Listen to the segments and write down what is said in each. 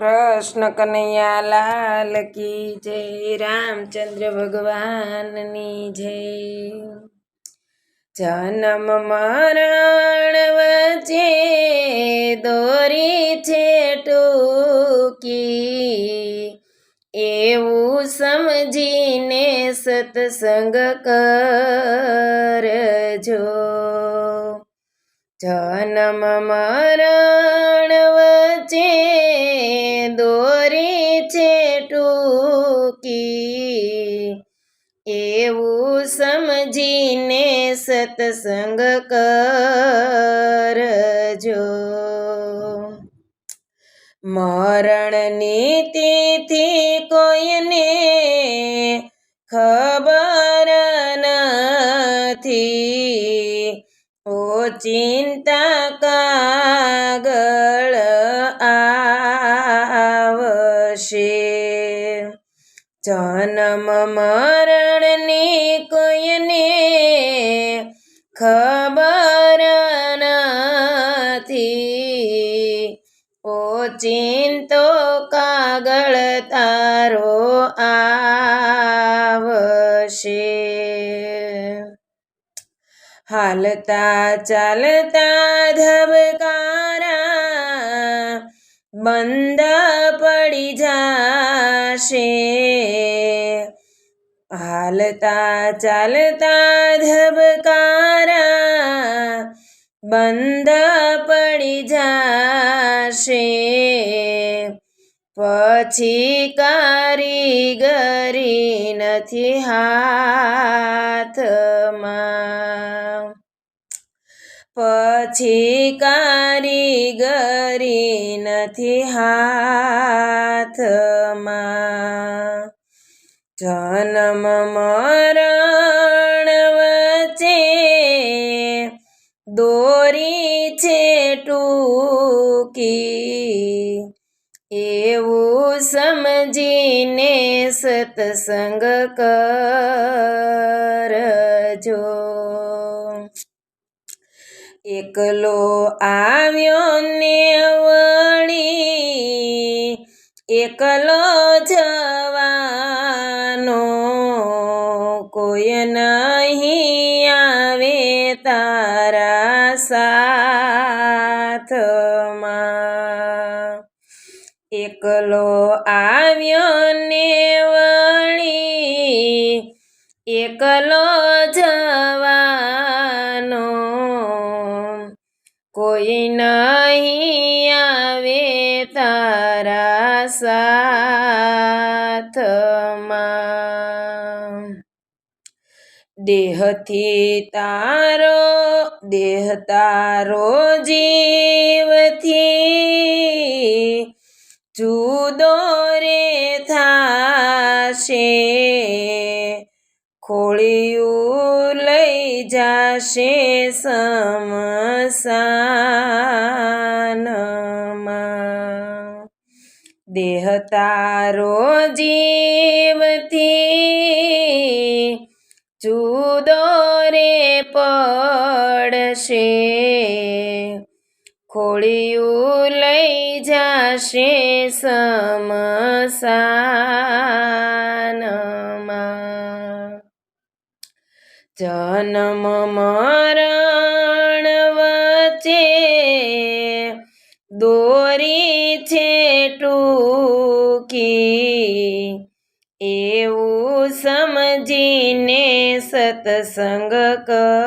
કૃષ્ણ કનૈયા લાલ કી જય, રામચંદ્ર ભગવાનની જય. જન્મ મરણ વચ્ચે દોરી છે ટૂકી. એવું સમજીને સત્સંગ કરજો. જન્મ મરણ વચ્ચે દોરી છે ટૂકી, એવું સમજીને સત્સંગ કરજો. મરણની તિથિ કોઈને ખબર નથી, ઓ ચિંતા કાગળ મરણની કોઈને ખબર નથી. ઓ ચિંતો કાગળ તારો આવશે. હાલતા ચાલતા ધબકારા બંધ પડી જાશે. હાલતા ચાલતા ધબકારા બંધ પડી જાશે. પછી કારીગરી નથી હાથમાં. પછી કારીગરી નથી હાથમાં. જન્મ મરણ વચ્ચે દોરી છે ટૂકી. એવું સમજીને સત્સંગ કરજો. એકલો આવ્યો ને વળી એકલો જવાનો કોઈ નહીં આવે તારા સાથમાં. એકલો આવ્યો ને વળી એકલો જવાનો. કોઈ નહીં દેહથી તારો દેહ તારો જીવથી જુદો રે થાશે, ખોળિયું લઈ જાશે સમસાનમાં. દેહ તારો જીવથી જુદો રે પડશે. ખોળિયું લઈ જાશે સમસાનમાં. જન્મ મરણ વચ્ચે દોરી છે ટૂકી. એવું સત્સંગ કરજો.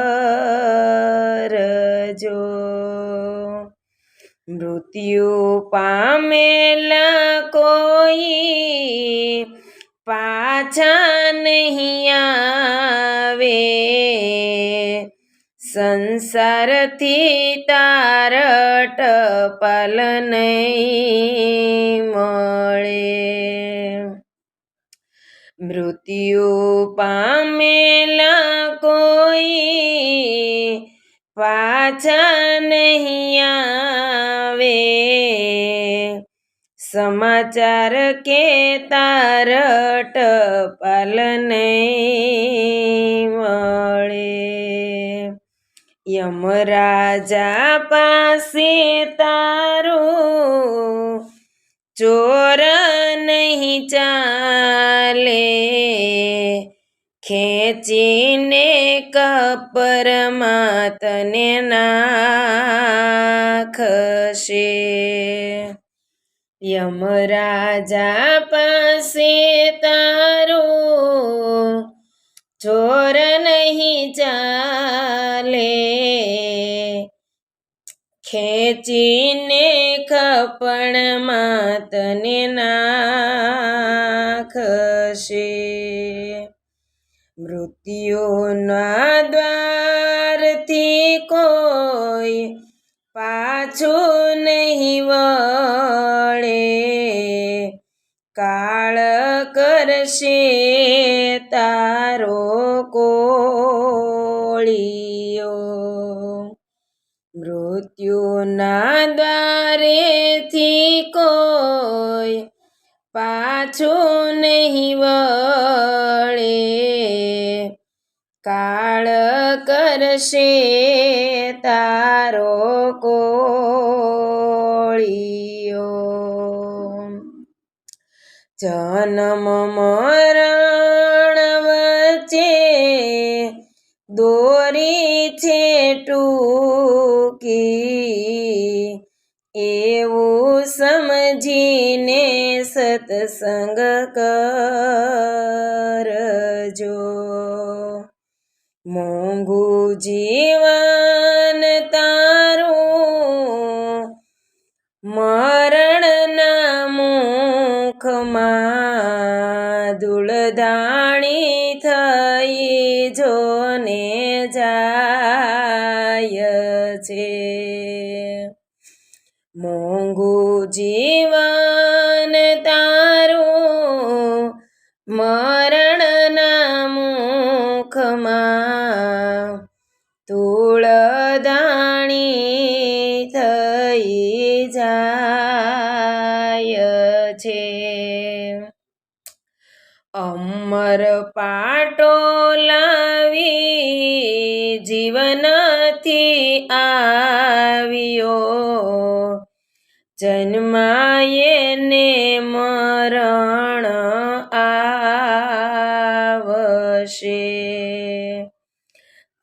મૃત્યુ પામેલા કોઈ પાછા નહીં આવે. સંસારથી તાર ટપાલ મળે. મૃત્યુ પામેલા કોઈ પાછા નહીં આવે. સમાચાર કે તારટ ટપાલ નહીં મળે. યમરાજા પાસે તારું ચોર નહીં ચાલે. ખેંચીને કપરમાં તને નાખશે. યમરાજા પાસે તારો ચોર નહીં ચાલે. ખેંચીને ખપણમાં તને નાખશે. મૃત્યુના દ્વારથી કોઈ પાછું નહીં વળે. કાળ કરશે તારો કોળીઓ મૃત્યુના દ્વારેથી કોઈ પાછું નહીં વળે કરશે તારો કોળિયો. જન્મ મરણ વચ્ચે દોરી છે ટૂકી. એવું સમજીને સત્સંગ કરજો. મોંઘું જીવન તારું મરણના મુખમાં ધૂળધાણી પાટો લાવી જીવનથી આવ્યો. જન્માયે ને મરણ આવશે.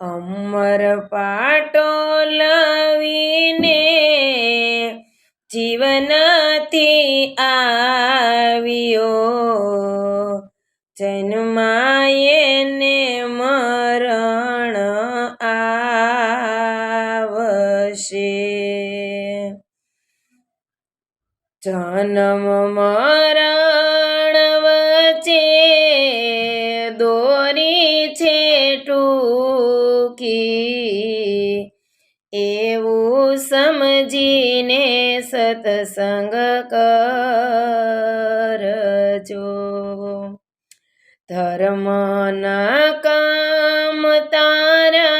અમર પાટો લાવીને જીવનથી આવ્યો. જન્માયે ને મરણ આવશે. જન્મ મરણ વચ્ચે દોરી છે ટૂકી. એવું સમજીને સત્સંગ કરજો. ધર્મના કામ તારા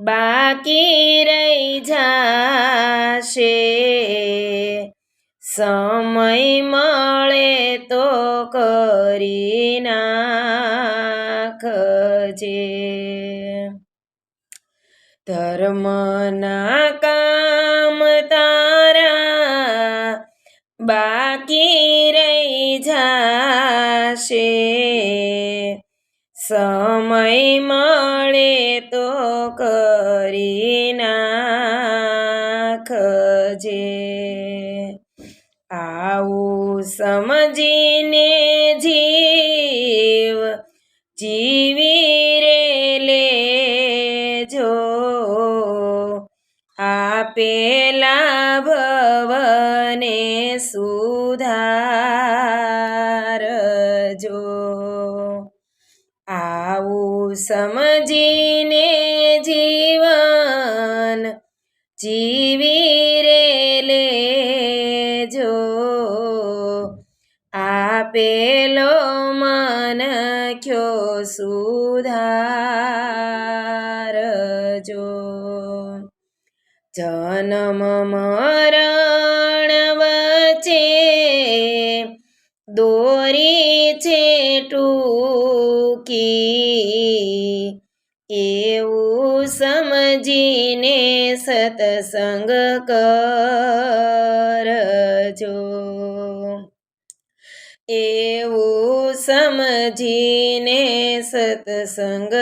બાકી રહી જાશે. સમય મળે તો કરી નાખજે. ધર્મના કામ તારા બાકી સમય મળે તો કરી નાખજે. આવું સમજીને જીવ જીવી રે લેજો. આપેલા ભવને સુધારજો. સમજીને જીવન જીવી રે લેજો. આપેલો મન ખ્યો સુધારજો. જન્મ મરણ વચ્ચે દોરી છે ટૂંકી એવું સમજીને સતસંગ કરજો. કરજો એવું સમજીને સત્સંગ